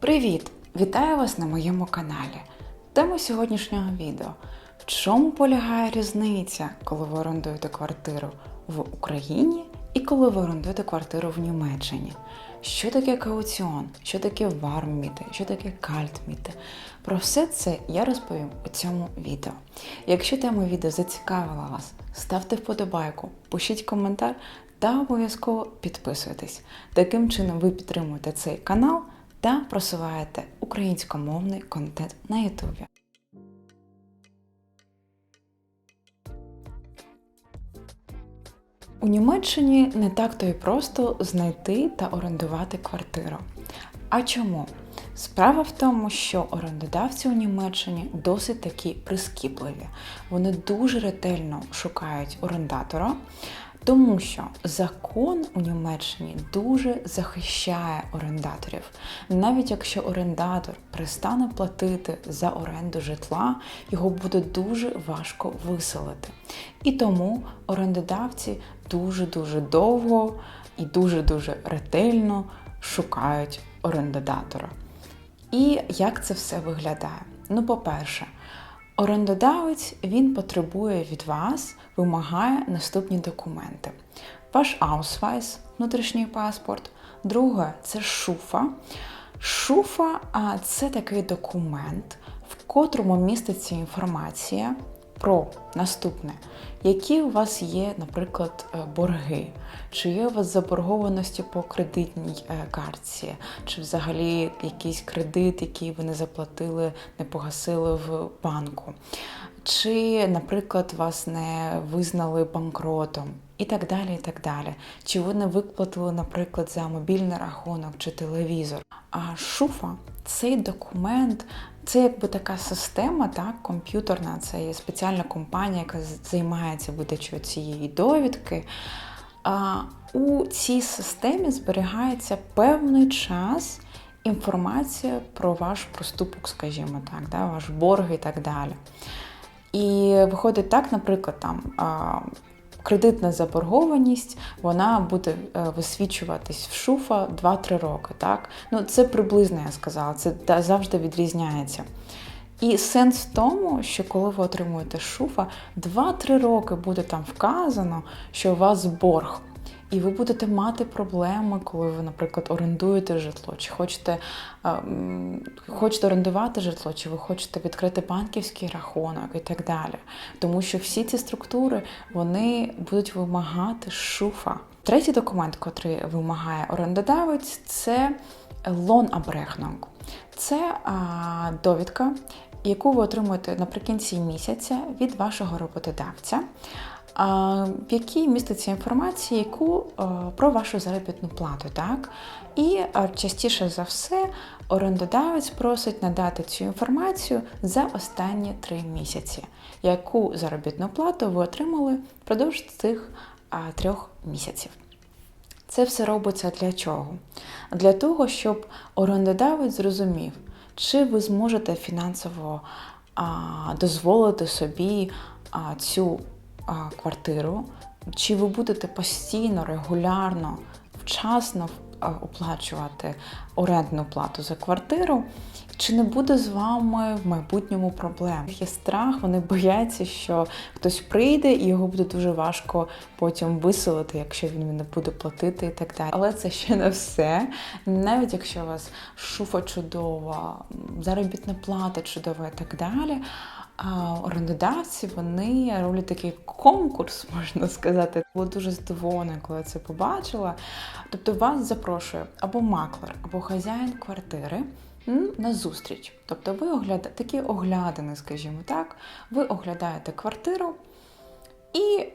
Привіт! Вітаю вас на моєму каналі. Тема сьогоднішнього відео: в чому полягає різниця, коли ви орендуєте квартиру в Україні і коли ви орендуєте квартиру в Німеччині? Що таке кауціон, що таке вармміти, що таке кальтміти? Про все це я розповім у цьому відео. Якщо тема відео зацікавила вас, ставте вподобайку, пишіть коментар та обов'язково підписуйтесь. Таким чином ви підтримуєте цей канал та просуваєте українськомовний контент на Ютубі. У Німеччині не так то і просто знайти та орендувати квартиру. А чому? Справа в тому, що орендодавці у Німеччині досить такі прискіпливі. Вони дуже ретельно шукають орендатора, тому що закон у Німеччині дуже захищає орендаторів. Навіть якщо орендатор перестане платити за оренду житла, його буде дуже важко виселити. І тому орендодавці дуже-дуже довго і дуже-дуже ретельно шукають орендодатора. І як це все виглядає? Ну, по-перше, орендодавець він потребує від вас, вимагає наступні документи: ваш аусвайс, внутрішній паспорт. Друге це шуфа. Шуфа це такий документ, в котрому міститься інформація про наступне, які у вас є, наприклад, е, борги, чи є у вас заборгованості по кредитній е, картці, чи взагалі якийсь кредит, який ви не заплатили, не погасили в банку. Чи, наприклад, вас не визнали банкротом, і так далі. і так далі. Чи ви не виплатили, наприклад, за мобільний рахунок чи телевізор? А шуфа цей документ, це якби така система, так, комп'ютерна, це є спеціальна компанія, яка займається видачею цієї довідки. А у цій системі зберігається певний час інформація про ваш проступок, скажімо так, да, ваш борг і так далі. І виходить так, наприклад, там кредитна заборгованість вона буде е, висвічуватись в шуфа 2-3 роки. Так? Ну, Це приблизно я сказала, це завжди відрізняється. І сенс в тому, що коли ви отримуєте шуфа, 2-3 роки буде там вказано, що у вас борг. І ви будете мати проблеми, коли ви, наприклад, орендуєте житло, чи хочете хочете орендувати житло, чи ви хочете відкрити банківський рахунок і так далі. Тому що всі ці структури вони будуть вимагати шуфа. Третій документ, який вимагає орендодавець, це лон-абрехнунг. Це а, довідка, яку ви отримуєте наприкінці місяця від вашого роботодавця в якій міститься інформація, яку про вашу заробітну плату. так? І частіше за все орендодавець просить надати цю інформацію за останні три місяці, яку заробітну плату ви отримали впродовж цих трьох місяців. Це все робиться для чого? Для того, щоб орендодавець зрозумів, чи ви зможете фінансово а, дозволити собі а, цю квартиру, чи ви будете постійно, регулярно, вчасно оплачувати орендну плату за квартиру, чи не буде з вами в майбутньому проблем? Є страх, вони бояться, що хтось прийде і його буде дуже важко потім виселити, якщо він не буде платити і так далі. Але це ще не все. Навіть якщо у вас шуфа чудова, заробітна плата чудова і так далі. Орендодавці вони роблять такий конкурс, можна сказати. Було дуже здивована, коли це побачила. Тобто вас запрошує або маклер, або хазяїн квартири на зустріч. Тобто ви оглядаєте такі оглядини, скажімо так, ви оглядаєте квартиру і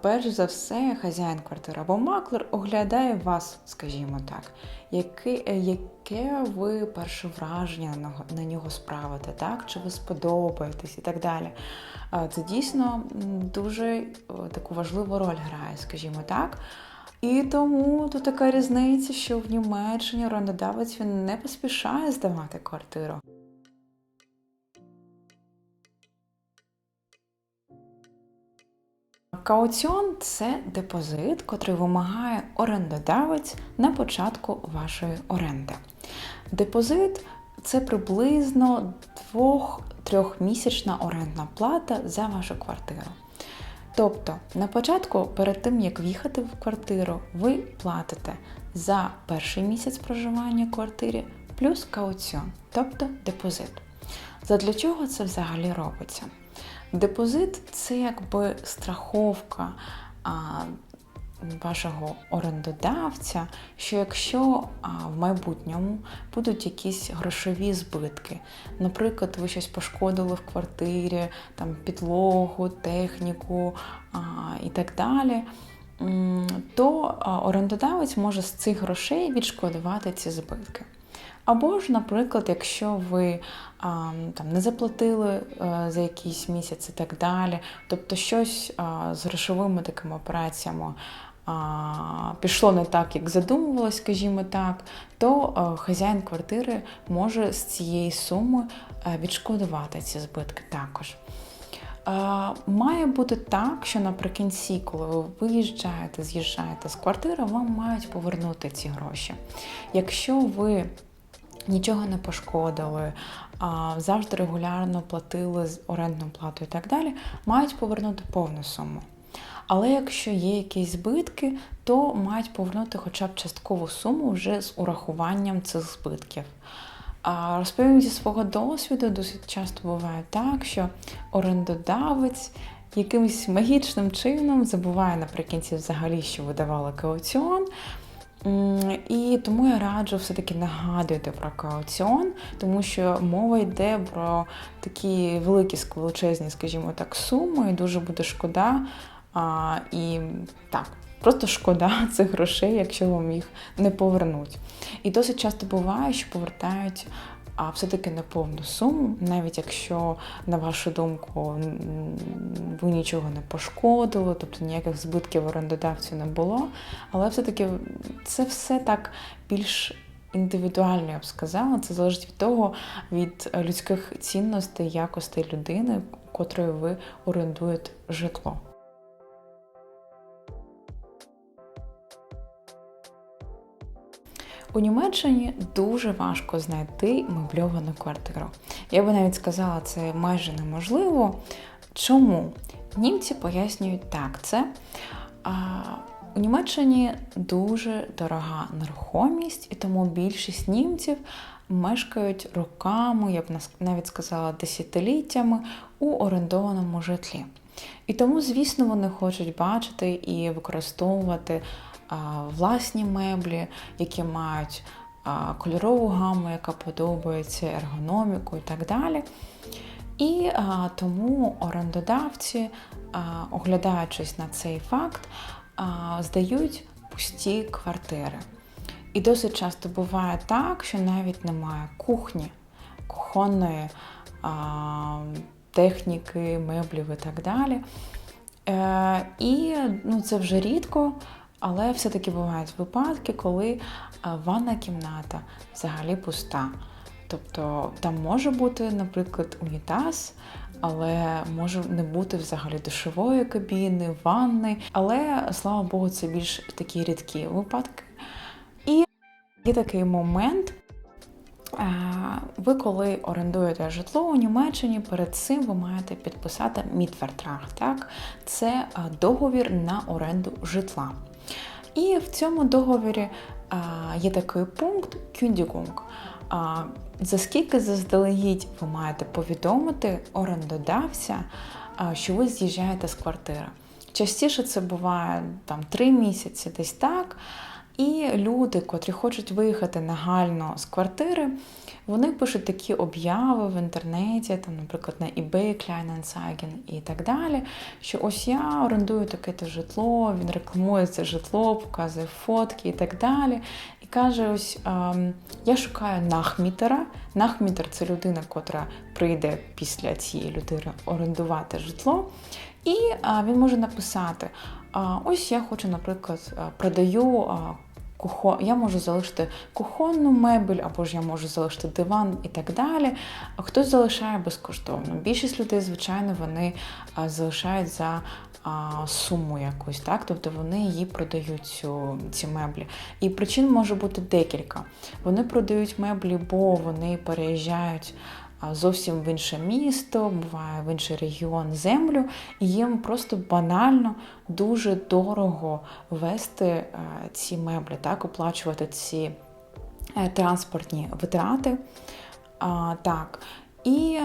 перш за все, хазяїн квартири або маклер оглядає вас, скажімо так, яке яке ви перше враження на нього справите, так? чи ви сподобаєтесь і так далі. Це дійсно дуже таку важливу роль грає, скажімо так. І тому тут така різниця, що в Німеччині орендодавець він не поспішає здавати квартиру. Кауціон це депозит, котрий вимагає орендодавець на початку вашої оренди. Депозит це приблизно 2-3-місячна орендна плата за вашу квартиру. Тобто, на початку, перед тим як в'їхати в квартиру, ви платите за перший місяць проживання в квартирі плюс кауціон, тобто депозит. Задля чого це взагалі робиться? Депозит це якби страховка а, вашого орендодавця, що якщо а, в майбутньому будуть якісь грошові збитки, наприклад, ви щось пошкодили в квартирі, там підлогу, техніку а, і так далі. То орендодавець може з цих грошей відшкодувати ці збитки. Або ж, наприклад, якщо ви а, там не заплатили а, е, за якийсь місяць і так далі, тобто щось а, з грошовими такими операціями а, пішло не так, як задумувалось, скажімо так, то а, хазяїн квартири може з цієї суми а, відшкодувати ці збитки також. Має бути так, що наприкінці, коли ви виїжджаєте, з'їжджаєте з квартири, вам мають повернути ці гроші. Якщо ви нічого не пошкодили, завжди регулярно платили з орендну плату і так далі, мають повернути повну суму. Але якщо є якісь збитки, то мають повернути хоча б часткову суму вже з урахуванням цих збитків. Розповім зі свого досвіду, досить часто буває так, що орендодавець якимось магічним чином забуває наприкінці взагалі, що видавали кауціон. І тому я раджу все-таки нагадувати про кауціон, тому що мова йде про такі великі величезні, скажімо так, суми, і дуже буде шкода. А, І так, просто шкода цих грошей, якщо вам їх не повернуть. І досить часто буває, що повертають а все-таки не повну суму, навіть якщо, на вашу думку, ви нічого не пошкодили, тобто ніяких збитків орендодавцю не було. Але все-таки це все так більш індивідуально, я б сказала. Це залежить від того, від людських цінностей, якостей людини, котрою ви орендуєте житло. У Німеччині дуже важко знайти мебльовану квартиру. Я би навіть сказала, це майже неможливо. Чому? Німці пояснюють так, це а, у Німеччині дуже дорога нерухомість, і тому більшість німців мешкають роками, я б навіть сказала, десятиліттями у орендованому житлі. І тому, звісно, вони хочуть бачити і використовувати власні меблі, які мають кольорову гаму, яка подобається, ергономіку і так далі. І а, тому орендодавці, а, оглядаючись на цей факт, а, здають пусті квартири. І досить часто буває так, що навіть немає кухні, кухонної а, техніки, меблів і так далі. Е, І ну, це вже рідко, але все-таки бувають випадки, коли е, ванна кімната взагалі пуста. Тобто там може бути, наприклад, унітаз, але може не бути взагалі душової кабіни, ванни. Але, слава Богу, це більш такі рідкі випадки. І є такий момент. Е, ви, коли орендуєте житло у Німеччині, перед цим ви маєте підписати мідвертрах. Так? Це е, договір на оренду житла. І в цьому договорі є такий пункт Кюндігунг. За скільки заздалегідь ви маєте повідомити орендодавця, що ви з'їжджаєте з квартири. Частіше це буває там три місяці, десь так. І люди, котрі хочуть виїхати нагально з квартири, вони пишуть такі обяви в інтернеті, там, наприклад, на eBay, Kleinanzeigen і так далі. Що ось я орендую таке-то житло, він рекламує це житло, показує фотки і так далі. І каже: ось ем, я шукаю нахмітера. Нахмітер це людина, котра прийде після цієї людини орендувати житло. І а, він може написати: ось я хочу, наприклад, продаю а, кухо... я можу залишити кухонну мебель, або ж я можу залишити диван і так далі. А хтось залишає безкоштовно. Більшість людей, звичайно, вони залишають за суму якусь, так? Тобто вони її продають цю, ці меблі. І причин може бути декілька. Вони продають меблі, бо вони переїжджають зовсім в інше місто, буває в інший регіон землю, і їм просто банально дуже дорого вести е, ці меблі, так, оплачувати ці е, транспортні витрати. А, так. І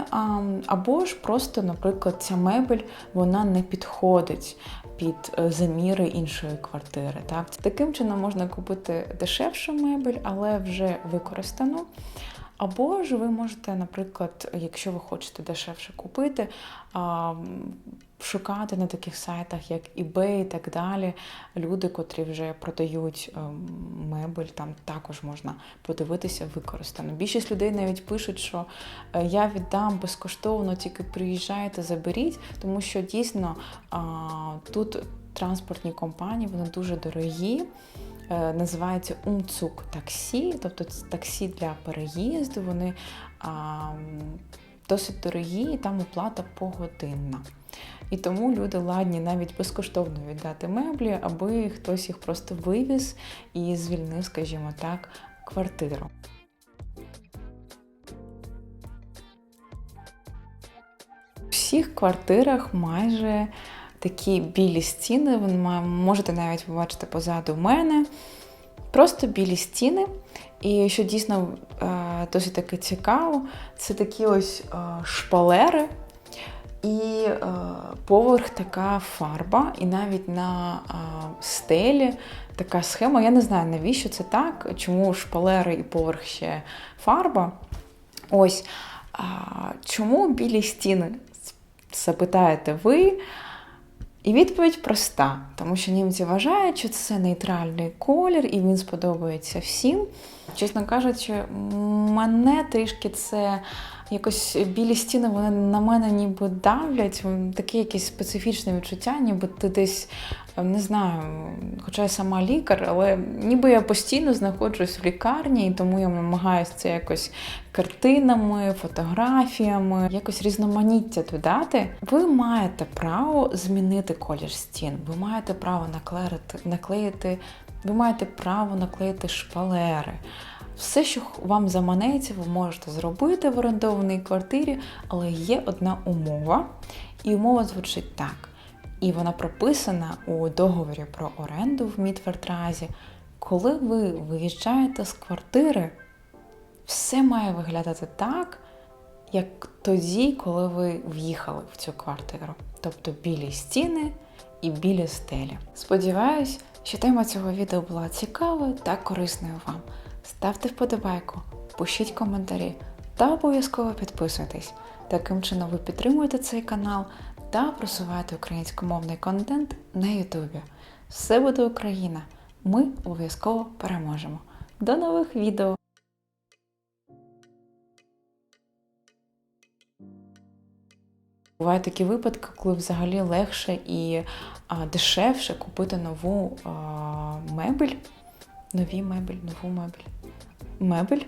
або ж просто, наприклад, ця мебель вона не підходить під е, заміри іншої квартири. Так? Таким чином можна купити дешевшу мебель, але вже використану. Або ж ви можете, наприклад, якщо ви хочете дешевше купити, шукати на таких сайтах, як eBay і так далі. Люди, котрі вже продають ем, мебель, там також можна подивитися використано. Більшість людей навіть пишуть, що е, я віддам безкоштовно, тільки приїжджайте, заберіть, тому що дійсно тут транспортні компанії вони дуже дорогі. Е, Називається умцук таксі, тобто це таксі для переїзду. Вони а, досить дорогі, і там оплата погодинна. І тому люди ладні навіть безкоштовно віддати меблі, аби хтось їх просто вивіз і звільнив, скажімо так, квартиру. У всіх квартирах майже такі білі стіни. Ви можете навіть побачити позаду мене. Просто білі стіни. І що дійсно е, досить таки цікаво, це такі ось е, шпалери, і е, поверх така фарба, і навіть на е, стелі така схема. Я не знаю, навіщо це так, чому шпалери і поверх ще фарба. Ось а, чому білі стіни? Запитаєте ви. І відповідь проста, тому що німці вважають, що це нейтральний колір, і він сподобається всім. Чесно кажучи, мене трішки це якось білі стіни, вони на мене ніби давлять. Таке якесь специфічне відчуття, ніби ти десь не знаю, хоча я сама лікар, але ніби я постійно знаходжусь в лікарні, і тому я намагаюся це якось картинами, фотографіями, якось різноманіття додати. Ви маєте право змінити колір стін, ви маєте право наклеїти, наклеїти, ви маєте право наклеїти шпалери. Все, що вам заманеться, ви можете зробити в орендованій квартирі, але є одна умова, і умова звучить так. І вона прописана у договорі про оренду в Мідвертразі. Коли ви виїжджаєте з квартири, все має виглядати так, як тоді, коли ви в'їхали в цю квартиру. Тобто білі стіни і білі стелі. Сподіваюсь, що тема цього відео була цікавою та корисною вам. Ставте вподобайку, пишіть коментарі та обов'язково підписуйтесь. Таким чином ви підтримуєте цей канал та просуваєте українськомовний контент на Ютубі. Все буде Україна! Ми обов'язково переможемо. До нових відео! Бувають такі випадки, коли взагалі легше і а, дешевше купити нову а, мебель, нові мебель, нову мебель. Мебель